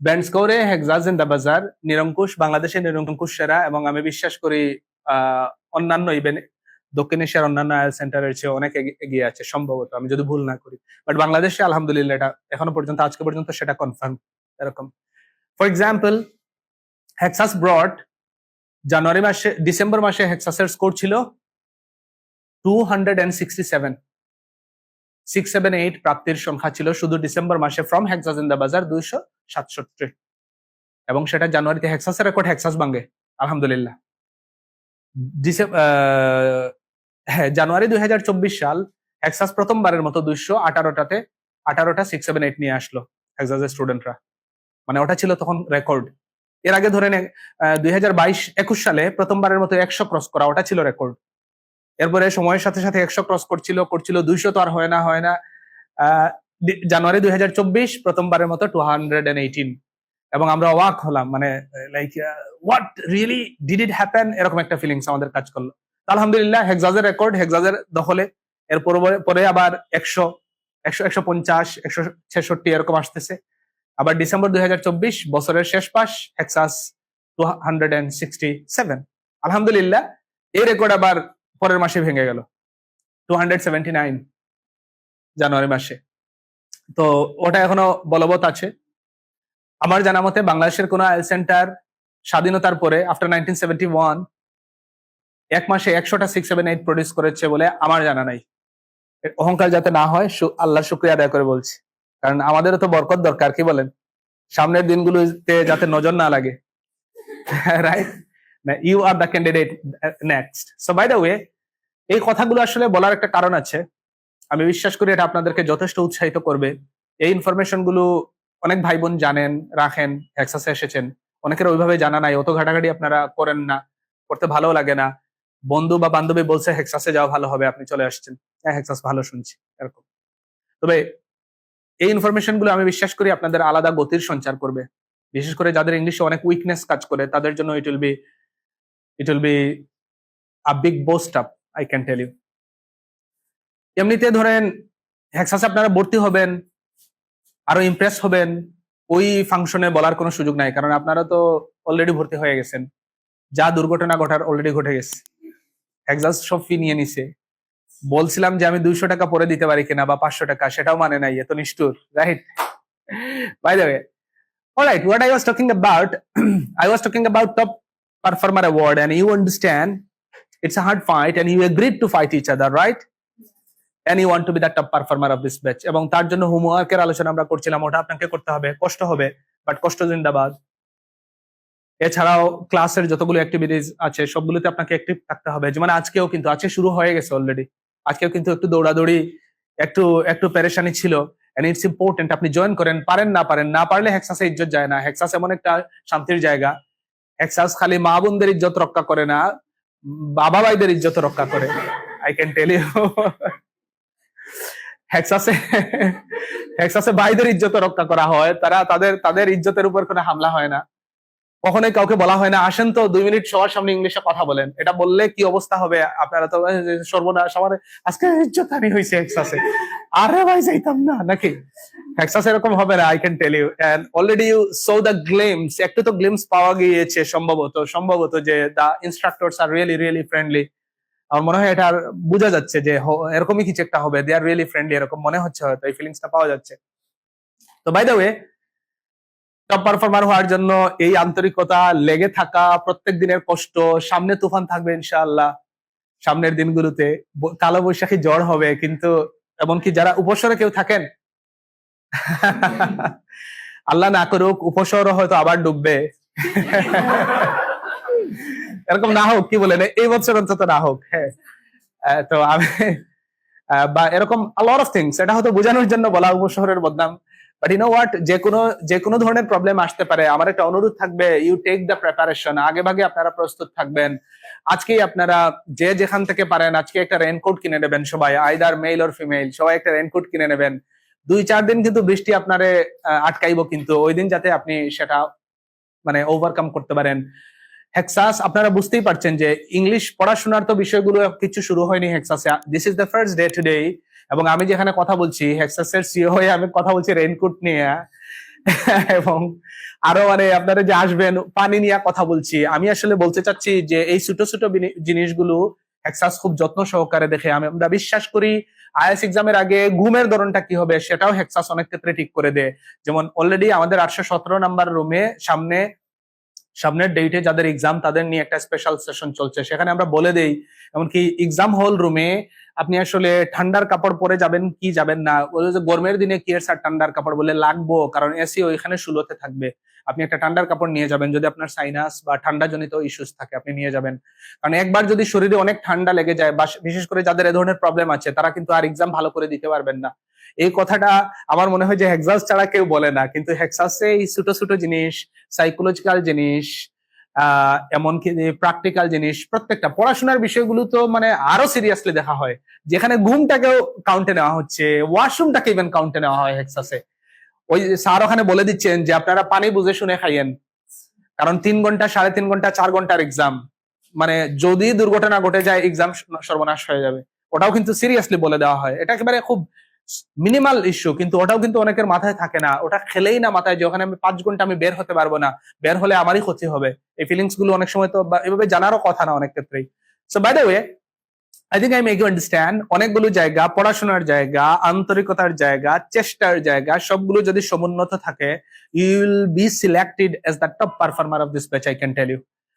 Band স্কোরে হেক্সাস in বাজার নিরঙ্কুশ, বাংলাদেশের নিরঙ্কুশ সেরা এবং আমি বিশ্বাস করি অন্যান্য ইভেন দক্ষিণ এশিয়ার অন্যান্য আয়াল সেন্টারের চেয়ে অনেক এগিয়ে আছে, সম্ভবত, আমি যদি ভুল না করি। বাট বাংলাদেশে আলহামদুলিল্লাহ এটা এখনও পর্যন্ত, আজকে পর্যন্ত সেটা কনফার্ম এরকম। ফর এক্সাম্পল হেক্সাস ব্রড জানুয়ারি মাসে, ডিসেম্বর মাসে হেক্সাসের স্কোর ছিল two hundred and sixty seven six seven eight প্রাপ্তির সংখ্যা ছিল শুধু ডিসেম্বর মাসে ফ্রম হেক্সাস ইন দ্য বাজার দুইশো সাতষট্টি। এবং সেটা জানুয়ারিতে হেক্সাসের রেকর্ড হেক্সাস ভাঙ্গে আলহামদুলিল্লাহ। হ্যাঁ জানুয়ারি দুই হাজার চব্বিশ সাল হেক্সাস প্রথমবারের মতো দুইশো আঠারোটাতে আঠারোটা সিক্স সেভেন এইট নিয়ে আসলো হেক্সাসের স্টুডেন্টরা মানে ওটা ছিল তখন রেকর্ড এর আগে ধরেন দুই হাজার বাইশ, একুশ সালে প্রথমবারের মতো একশো ক্রস করা, ওটা ছিল রেকর্ড এরপরে সময়ের সাথে সাথে একশো ক্রস করছিল করছিল, দুইশো তো আর হয় না হয় না। জানুয়ারি দুই হাজার চব্বিশ প্রথমবারের মতো টু হান্ড্রেড এন্ড এইটিন এবং আমরা অবাক হলাম মানে like what really did it happen এরকম একটা ফিলিংস আমাদের কাজ করল। আলহামদুলিল্লাহ হেক্সাজের রেকর্ড হেক্সাজের দখলে। এর পরে- আবার একশো একশো একশো পঞ্চাশ, একশো ছেষট্টি এরকম আসতেছে। আবার ডিসেম্বর দুই হাজার চব্বিশ, বছরের শেষ পাশ Hexas two hundred and sixty seven আলহামদুলিল্লাহ, এই রেকর্ড আবার পরের মাসে ভেঙে গেল। টু হান্ড্রেড সেভেন্টি নাইন জানুয়ারি মাসে। তো ওটা এখনও বলবৎ আছে। আমার জানা মতে বাংলাদেশের কোনো আইএল সেন্টার স্বাধীনতার পরে আফটার নাইনটিন সেভেন্টি ওয়ান এক মাসে একশোটা সিক্স সেভেন এইট প্রডিউস করেছে বলে আমার জানা নাই। অহংকার যাতে না হয় আল্লাহ শুক্রিয়া আদায় করে বলছি। কারণ আমাদেরও তো বরকত দরকার, কি বলেন? সামনের দিনগুলোতে যাতে নজর না লাগে। Right you are the candidate next so by the way এই কথাগুলো আসলে বলার একটা কারণ আছে। আমি বিশ্বাস করি এটা আপনাদেরকে যথেষ্ট উৎসাহিত করবে। এই ইনফরমেশনগুলো অনেক ভাই বোন জানেন, রাখেন হেক্সাসে এসেছেন। অনেকের ওইভাবে জানা নাই, অত ঘাটাঘাটি আপনারা করেন না, করতে ভালো লাগে না। বন্ধু বা বান্ধবী বলছে হেক্সাসে যাওয়া ভালো হবে, আপনি চলে আসছেন। হ্যাঁ হেক্সাস ভালো শুনছি, এরকম। তবে এই ইনফরমেশনগুলো আমি বিশ্বাস করি আপনাদের আলাদা গতির সঞ্চার করবে। বিশেষ করে যাদের ইংলিশে অনেক উইকনেস কাজ করে, তাদের জন্য it will be it will be a big boost up I can tell you এমনিতে ধরেন হেক্সাসে আপনারা ভর্তি হবেন আরও ইমপ্রেস হবেন ওই ফাংশনে বলার কোনো সুযোগ নাই কারণ আপনারা তো অলরেডি ভর্তি হয়ে গেছেন। যা দুর্ঘটনা ঘটার অলরেডি ঘটে গেছে। হেক্সাস সব ফি নিয়ে নিছে। বলছিলাম যে আমি দুইশো টাকা পরে দিতে পারি কিনা বা পাঁচশো টাকা সেটাও মানে নাই এত নিষ্ঠুর right by the way Alright, what I was talking about, I was talking about top performer award, and you understand it's a hard fight, and you agreed to fight each other, right? And you want to be the top performer of this batch. এবং তার জন্য হোমওয়ার্কের আলোচনা আমরা করছিলাম ওটা আপনাকে করতে হবে কষ্ট হবে বাট কষ্ট জিন্দাবাদ। এছাড়াও ক্লাসের যতগুলো অ্যাক্টিভিটিস আছে সবগুলোতে আপনাকে অ্যাক্টিভ থাকতে হবে। যেমন আজকেও কিন্তু আজকে শুরু হয়ে গেছে অলরেডি আজকেও কিন্তু একটু দৌড়াদৌড়ি একটু একটু পেরেশানি ছিল। এন্ড ইটস ইম্পর্টেন্ট আপনি জয়েন করেন পারেন না পারেন না পারলে হেক্সাসে ইজ্জত যায় না। হেক্সাস এমন একটা শান্তির জায়গা। হেক্সাস খালি মা বোনদের ইজ্জত রক্ষা করে না বাবা ভাইদের ইজ্জত রক্ষা করে। আই ক্যান টেল ইউ হেক্সাসে হেক্সাসে ভাইদের ইজ্জত রক্ষা করা হয়, তারা তাদের তাদের ইজ্জতের উপর কোনো হামলা হয় না। কখনোই কাউকে বলা হয় না, আসেন তো দুই মিনিট সবার সামনে ইংলিশে কথা বলেন। এটা বললে কি অবস্থা হবে? আপনারা তো সর্বনাশ, আমার আজকে ইজ্জত হানি হয়েছে হেক্সাসে। আরে ভাই, যাইতাম না, নাকি? এরকম হবে না I can tell you already you so the একটু তো পাওয়া গিয়েছে সম্ভবত সম্ভবত যে the instructors are really really friendly আমার মনে হয় এটা বোঝা যাচ্ছে যে এরকমই কিছু একটা হবে দে আর রিয়েলি ফ্রেন্ডলি এরকম মনে হচ্ছে হয়তো, এই ফিলিংসটা পাওয়া যাচ্ছে। তো by the way top performer হওয়ার জন্য এই আন্তরিকতা, লেগে থাকা, প্রত্যেক দিনের কষ্ট, সামনে তুফান থাকবে ইনশাআল্লাহ। সামনের দিনগুলোতে কালো বৈশাখী জ্বর হবে, কিন্তু এমনকি যারা উপসরে কেউ থাকেন আল্লাহ না করুক উপসরও হয়তো আবার ডুববে। এরকম না হোক, কি বলেন এই বছর অন্তত না হোক হ্যাঁ। তো আমি বা এরকম লট অফ থিংস এটা হয়তো বোঝানোর জন্য বলা উপশহরের বদনাম। বাট ইউ নো হোয়াট যে কোনো যে কোনো ধরনের প্রবলেম আসতে পারে। আমার একটা অনুরোধ থাকবে ইউ টেক দ্য প্রিপারেশন আগে ভাগে আপনারা প্রস্তুত থাকবেন। আজকেই আপনারা যে যেখান থেকে পারেন, আজকে একটা রেনকোট কিনে নেবেন সবাই আইদার মেল অর ফিমেল সবাই একটা রেনকোট কিনে নেবেন। দুই, চার দিন কিন্তু বৃষ্টি আপনারে আটকাইবো কিন্তু। ওই দিন যাতে আপনি সেটা মানে ওভারকাম করতে পারেন। হেক্সাস, আপনারা বুঝতেই পারছেন যে ইংলিশ পড়াশোনার তো বিষয়গুলো কিছু শুরু হয়নি হেক্সাসে। This is the first day today এবং আমি যেখানে কথা বলছি, হেক্সাসের সিও হয়ে আমি কথা বলছি রেইনকোট নিয়ে। এবং আরও মানে আপনারা যে আসবেন, পানি নিয়ে কথা বলছি। আমি আসলে বলতে চাচ্ছি যে এই ছোট ছোট জিনিসগুলো হেক্সাস খুব যত্ন সহকারে দেখে আমি আমরা বিশ্বাস করি আইএস এক্সামের আগে ঘুমের ধরনটা কি হবে সেটাও হেক্সাস অনেক ক্ষেত্রে ঠিক করে দেয়। যেমন অলরেডি আমাদের আটশো সতেরো নাম্বার রুমে সামনে, সামনের ডেটে যাদের এক্সাম তাদের নিয়ে একটা স্পেশাল সেশন চলছে। সেখানে আমরা বলে দেই, এমনকি এক্সাম হল রুমে আপনি আসলে ঠান্ডার কাপড় পরে যাবেন কি যাবেন না। গরমের দিনে কি স্যার ঠান্ডার কাপড় বলে লাগবো? কারণ এসি ওইখানে শুলোতে থাকবে। আপনি একটা ঠান্ডার কাপড় নিয়ে যাবেন, যদি আপনার সাইনাস বা ঠান্ডা জনিত ইস্যুস থাকে, আপনি নিয়ে যাবেন। কারণ একবার যদি শরীরে অনেক ঠান্ডা লেগে যায়, বা বিশেষ করে যাদের এ ধরনের প্রবলেম আছে, তারা কিন্তু আর এক্সাম ভালো করে দিতে পারবেন না। এই কথাটা আমার মনে হয় যে হেক্সাস ছাড়া কেউ বলে না। কিন্তু হেক্সাসে এই ছোট ছোট জিনিস সাইকোলজিক্যাল জিনিস এমনকি প্র্যাকটিক্যাল জিনিস, প্রত্যেকটা পড়াশোনার বিষয়গুলো তো মানে আরও সিরিয়াসলি দেখা হয়। যেখানে ঘুমটাকেও কাউন্টে নেওয়া হচ্ছে ওয়াশরুমটাকে ইভেন কাউন্টে নেওয়া হয় হেক্সাসে ওই স্যার ওখানে বলে দিচ্ছেন যে আপনারা পানি বুঝে শুনে খাইয়েন। কারণ তিন ঘণ্টা, সাড়ে তিন ঘণ্টা, চার ঘণ্টার এক্সাম মানে যদি দুর্ঘটনা ঘটে যায় এক্সাম সর্বনাশ হয়ে যাবে। ওটাও কিন্তু সিরিয়াসলি বলে দেওয়া হয়। এটা একেবারে খুব মিনিমাল ইস্যু কিন্তু ওটাও কিন্তু অনেকের মাথায় থাকে না। ওটা খেলেই না মাথায় যে ওখানে আমি পাঁচ ঘণ্টা আমি বের হতে পারব না। বের হলে আমারই ক্ষতি হবে। এই ফিলিংসগুলো অনেক সময় তো এভাবে জানারও কথা না অনেক ক্ষেত্রেই। So by the way I think I make you understand অনেকগুলো জায়গা, পড়াশোনার জায়গা, আন্তরিকতার জায়গা, চেষ্টার জায়গা, সবগুলো যদি সমুন্নত থাকে you will be selected as the top performer of this batch I can tell you